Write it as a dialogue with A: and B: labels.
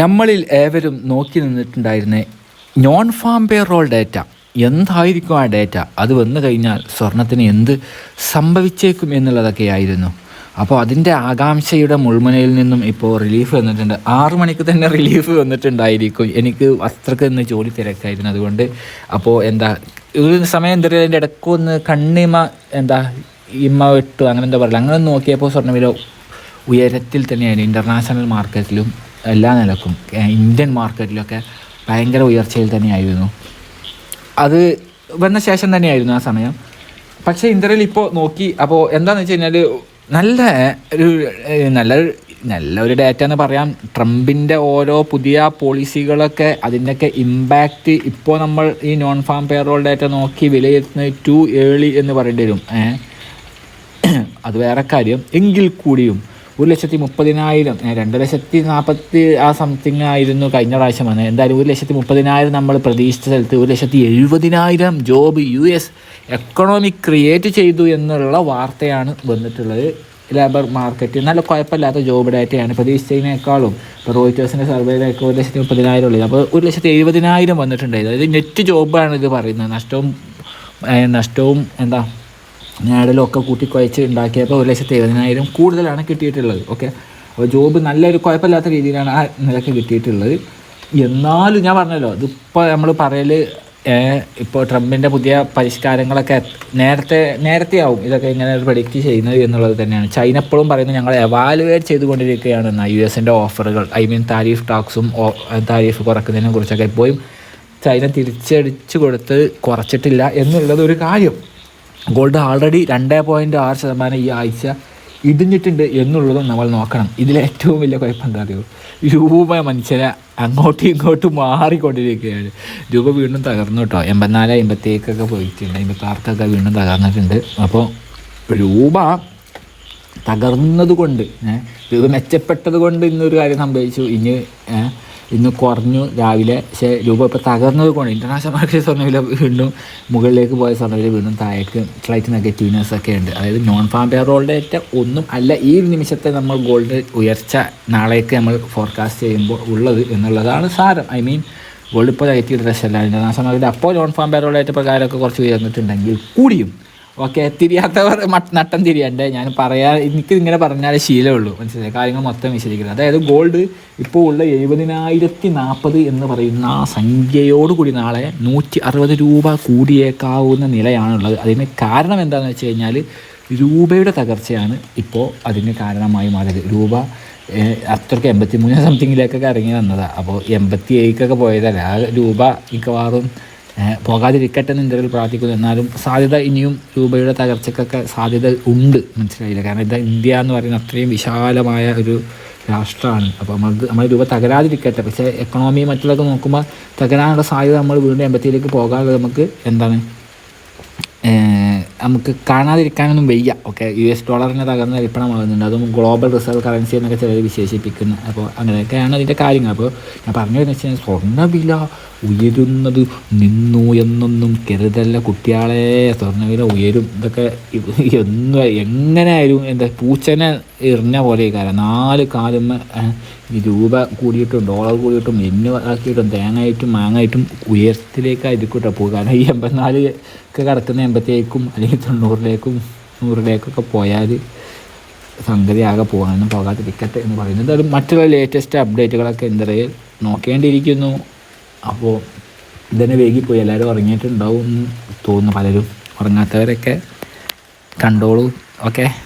A: നമ്മളിൽ ഏവരും നോക്കി നിന്നിട്ടുണ്ടായിരുന്ന നോൺ ഫാം പേറോൾ ഡേറ്റ എന്തായിരിക്കും ആ ഡേറ്റ അത് വന്നു കഴിഞ്ഞാൽ സ്വർണത്തിന് എന്ത് സംഭവിച്ചേക്കും എന്നുള്ളതൊക്കെ ആയിരുന്നു. അപ്പോൾ അതിന്റെ ആകാംക്ഷയുടെ മുൾമുനയിൽ നിന്നും ഇപ്പോൾ റിലീഫ് വന്നിട്ടുണ്ട്. ആറു മണിക്ക് തന്നെ റിലീഫ് വന്നിട്ടുണ്ടായിരിക്കും. എനിക്ക് വസ്ത്രക്ക് ഇന്ന് ജോലി തിരക്കായിരുന്നു അതുകൊണ്ട്. അപ്പോൾ എന്താ ഒരു സമയം എന്താ അതിന്റെ അതിന്റെ ഇടയ്ക്കൊന്ന് കണ്ണിമ എന്താ ഇമ്മ വിട്ടു അങ്ങനെ എന്താ പറയുക. അങ്ങനെ നോക്കിയപ്പോൾ സ്വർണവില ഉയരത്തിൽ തന്നെയായിരുന്നു. ഇന്റർനാഷണൽ മാർക്കറ്റിലും എല്ലാ നിലക്കും ഇന്ത്യൻ മാർക്കറ്റിലൊക്കെ ഭയങ്കര ഉയർച്ചയിൽ തന്നെയായിരുന്നു. അത് വന്ന ശേഷം തന്നെയായിരുന്നു ആ സമയം. പക്ഷേ ഇന്ത്യയിൽ ഇപ്പോൾ നോക്കി അപ്പോൾ എന്താണെന്ന് വെച്ച് കഴിഞ്ഞാൽ നല്ല ഒരു നല്ല നല്ല ഒരു ഡേറ്റ എന്ന് പറയാം. ട്രംപിന്റെ ഓരോ പുതിയ പോളിസികളൊക്കെ അതിന്റെയൊക്കെ ഇമ്പാക്റ്റ് ഇപ്പോൾ നമ്മൾ ഈ നോൺ ഫാം പേറോൾ ഡേറ്റ നോക്കി വിലയിരുത്തുന്നത് ടു ഏളി എന്ന് പറയേണ്ടി വരും അത് വേറെ കാര്യം. എങ്കിൽ കൂടിയും ഒരു ലക്ഷത്തി മുപ്പതിനായിരം രണ്ട് ലക്ഷത്തി നാൽപ്പത്തി ആ സംതിങ് ആയിരുന്നു കഴിഞ്ഞ പ്രാവശ്യം വന്നത്. എന്തായാലും ഒരു ലക്ഷത്തി മുപ്പതിനായിരം നമ്മൾ പ്രതീക്ഷിച്ച സ്ഥലത്ത് ഒരു ലക്ഷത്തി എഴുപതിനായിരം job U S economy create ചെയ്തു എന്നുള്ള വാർത്തയാണ് വന്നിട്ടുള്ളത്. ലേബർ മാർക്കറ്റ് നല്ല കുഴപ്പമില്ലാത്ത ജോബ് ഡാറ്റയാണ് പ്രതീക്ഷിച്ചതിനേക്കാളും. ഇപ്പോൾ റോയിറ്റേഴ്സിന്റെ സർവേയിലൊക്കെ ഒരു ലക്ഷത്തി മുപ്പതിനായിരം ഉള്ളത് അപ്പോൾ ഒരു ലക്ഷത്തി എഴുപതിനായിരം വന്നിട്ടുണ്ടായത് അതായത് നെറ്റ് ജോബാണ് ഇത് പറയുന്നത്. നഷ്ടവും നഷ്ടവും എന്താ നേടലും ഒക്കെ കൂട്ടിക്കുഴച്ച് ഉണ്ടാക്കിയപ്പോൾ ഒരു ലക്ഷത്തി എഴുപതിനായിരം കൂടുതലാണ് കിട്ടിയിട്ടുള്ളത് ഓക്കെ അപ്പോൾ ജോബ് നല്ലൊരു കുഴപ്പമില്ലാത്ത രീതിയിലാണ് ആ നിലയ്ക്ക് കിട്ടിയിട്ടുള്ളത്. എന്നാലും ഞാൻ പറഞ്ഞല്ലോ ഇതിപ്പോൾ നമ്മൾ പറയൽ ഇപ്പോൾ ട്രംപിന്റെ പുതിയ പരിഷ്കാരങ്ങളൊക്കെ നേരത്തെ നേരത്തെ ആവും ഇതൊക്കെ ഇങ്ങനെ പ്രഡിക്റ്റ് ചെയ്യുന്നത് എന്നുള്ളത് തന്നെയാണ്. ചൈന എപ്പോഴും പറയുന്നത് ഞങ്ങൾ എവാലുവേറ്റ് ചെയ്തുകൊണ്ടിരിക്കുകയാണ് യു എസിന്റെ ഓഫറുകൾ ഐ മീൻ താരിഫ് ടാക്സും താരിഫ് കുറക്കുന്നതിനെ കുറിച്ചൊക്കെ. ഇപ്പോഴും ചൈന തിരിച്ചടിച്ചു കൊടുത്ത് കുറച്ചിട്ടില്ല എന്നുള്ളത് ഒരു കാര്യം. ഗോൾഡ് ആൾറെഡി രണ്ട് പോയിന്റ് ആറ് ശതമാനം ഈ ആഴ്ച ഇടിഞ്ഞിട്ടുണ്ട് എന്നുള്ളതും നമ്മൾ നോക്കണം. ഇതിലേറ്റവും വലിയ കുഴപ്പം എന്താ അറിയോ? രൂപ മനുഷ്യരെ അങ്ങോട്ടും ഇങ്ങോട്ടും മാറിക്കൊണ്ടിരിക്കുകയാണ്. രൂപ വീണ്ടും തകർന്നു കേട്ടോ എൺപത്തിനാല് എൺപത്തേക്കൊക്കെ പോയിട്ടുണ്ട്. എൺപത്താർക്കൊക്കെ വീണ്ടും തകർന്നിട്ടുണ്ട്. അപ്പോൾ രൂപ തകർന്നത് കൊണ്ട് രൂപ മെച്ചപ്പെട്ടത് കൊണ്ട് ഇന്നൊരു കാര്യം സംഭവിച്ചു. ഇനി ഇന്ന് കുറഞ്ഞു. രാവിലെ പക്ഷേ രൂപ ഇപ്പോൾ തകർന്നത് കൊണ്ട് ഇന്റർനാഷണൽ മാർക്കറ്റ് സ്വർണവില വീണ്ടും മുകളിലേക്ക് പോയ സ്വർണവില വീണ്ടും താഴേക്ക് ഫ്ലൈറ്റ് നെഗറ്റീവ്നെസ് ഒക്കെ ഉണ്ട്. അതായത് നോൺ ഫാം പേറോൾ ഏറ്റ ഒന്നും അല്ല ഈ നിമിഷത്തെ നമ്മൾ ഗോൾഡ് ഉയർച്ച നാളേക്ക് നമ്മൾ ഫോർകാസ്റ്റ് ചെയ്യുമ്പോൾ ഉള്ളത് എന്നുള്ളതാണ് സാരം. ഐ മീൻ ഗോൾഡ് ഇപ്പോൾ നെഗറ്റീവ് ഡ്രസ്സല്ല ഇന്റർനാഷണൽ മാർക്കറ്റ് അപ്പോൾ നോൺ ഫാം പേറോൾ ഡേറ്റ പ്രകാരമൊക്കെ കുറച്ച് ഉയർന്നിട്ടുണ്ടെങ്കിൽ കൂടിയും ഓക്കെ തിരിയാത്തവർ നട്ടം തിരിയണ്ടേ? ഞാൻ പറയാ എനിക്ക് ഇങ്ങനെ പറഞ്ഞാലേ ശീലമുള്ളൂ. മനസ്സിലായി? കാര്യങ്ങൾ മൊത്തം വിശദീകരിക്കുന്നത് അതായത് ഗോൾഡ് ഇപ്പോൾ ഉള്ള എഴുപതിനായിരത്തി നാൽപ്പത് എന്ന് പറയുന്ന ആ സംഖ്യയോട് കൂടി നാളെ നൂറ്റി അറുപത് രൂപ കൂടിയേക്കാവുന്ന നിലയാണുള്ളത്. അതിന് കാരണം എന്താണെന്ന് വെച്ച് കഴിഞ്ഞാൽ രൂപയുടെ തകർച്ചയാണ് ഇപ്പോൾ അതിന് കാരണമായി മാറിയത്. രൂപ അത്രയ്ക്ക് എൺപത്തി മൂന്ന് സംതിങ്ങിലേക്കൊക്കെ ഇറങ്ങി വന്നതാണ് അപ്പോൾ എൺപത്തി ഏഴിക്കൊക്കെ പോയതല്ല? ആ രൂപ മിക്കവാറും പോകാതിരിക്കട്ടെ എന്ന് ഇന്ത്യയിൽ പ്രാർത്ഥിക്കുന്നു. എന്നാലും സാധ്യത ഇനിയും രൂപയുടെ തകർച്ചക്കൊക്കെ സാധ്യത ഉണ്ട്. മനസ്സിലായില്ല? കാരണം ഇത് ഇന്ത്യ എന്ന് പറയുന്ന അത്രയും വിശാലമായ ഒരു രാഷ്ട്രമാണ് അപ്പോൾ നമ്മൾ നമ്മൾ രൂപ തകരാതിരിക്കട്ടെ. പക്ഷേ എക്കണോമി മറ്റുള്ളതൊക്കെ നോക്കുമ്പോൾ തകരാനുള്ള സാധ്യത നമ്മൾ വീണ്ടും എൺപത്തിയിലേക്ക് പോകാതെ നമുക്ക് എന്താണ്? നമുക്ക് കാണാതിരിക്കാനൊന്നും വയ്യ. ഓക്കെ യു എസ് ഡോളറിനെ തകർന്ന് ഇരിപ്പണമാകുന്നുണ്ട് അതും ഗ്ലോബൽ റിസർവ് കറൻസി എന്നൊക്കെ ചിലർ വിശേഷിപ്പിക്കുന്നു. അപ്പോൾ അങ്ങനെയൊക്കെയാണ് അതിന്റെ കാര്യങ്ങൾ. അപ്പോൾ ഞാൻ പറഞ്ഞു വരുന്നത് വെച്ച് കഴിഞ്ഞാൽ സ്വർണവില ഉയരുന്നത് നിന്നു എന്നൊന്നും കരുതല്ല. കുട്ടികളെ സ്വർണവില ഉയരും. ഇതൊക്കെ ഇത് എന്ന് എങ്ങനെയായാലും എന്താ പൂച്ചനെ എറിഞ്ഞ പോലെ കാരണം നാല് കാലുമ്മ രൂപ കൂടിയിട്ടും ഡോളർ കൂടിയിട്ടും എണ്ണ ആക്കിയിട്ടും തേങ്ങയായിട്ടും മാങ്ങായിട്ടും ഉയരത്തിലേക്കായിരിക്കും കേട്ടോ പോകുക കാരണം ഈ എൺപത്തിനാല് ഒക്കെ കിടക്കുന്ന എൺപത്തിയേക്കും അല്ലെങ്കിൽ തൊണ്ണൂറിലേക്കും നൂറിലേക്കൊക്കെ പോയാൽ സംഗതി ആകെ പോകാനും പോകാതിരിക്കട്ടെ എന്ന് പറയുന്നത്. അത് മറ്റുള്ള ലേറ്റസ്റ്റ് അപ്ഡേറ്റുകളൊക്കെ എന്തരയിൽ നോക്കേണ്ടിയിരിക്കുന്നു. അപ്പോൾ ഇതന്നെ വൈകിപ്പോയി. എല്ലാവരും ഉറങ്ങിയിട്ടുണ്ടാവും എന്ന് തോന്നുന്നു. പലരും ഉറങ്ങാത്തവരൊക്കെ കണ്ടോളൂ. ഓക്കെ?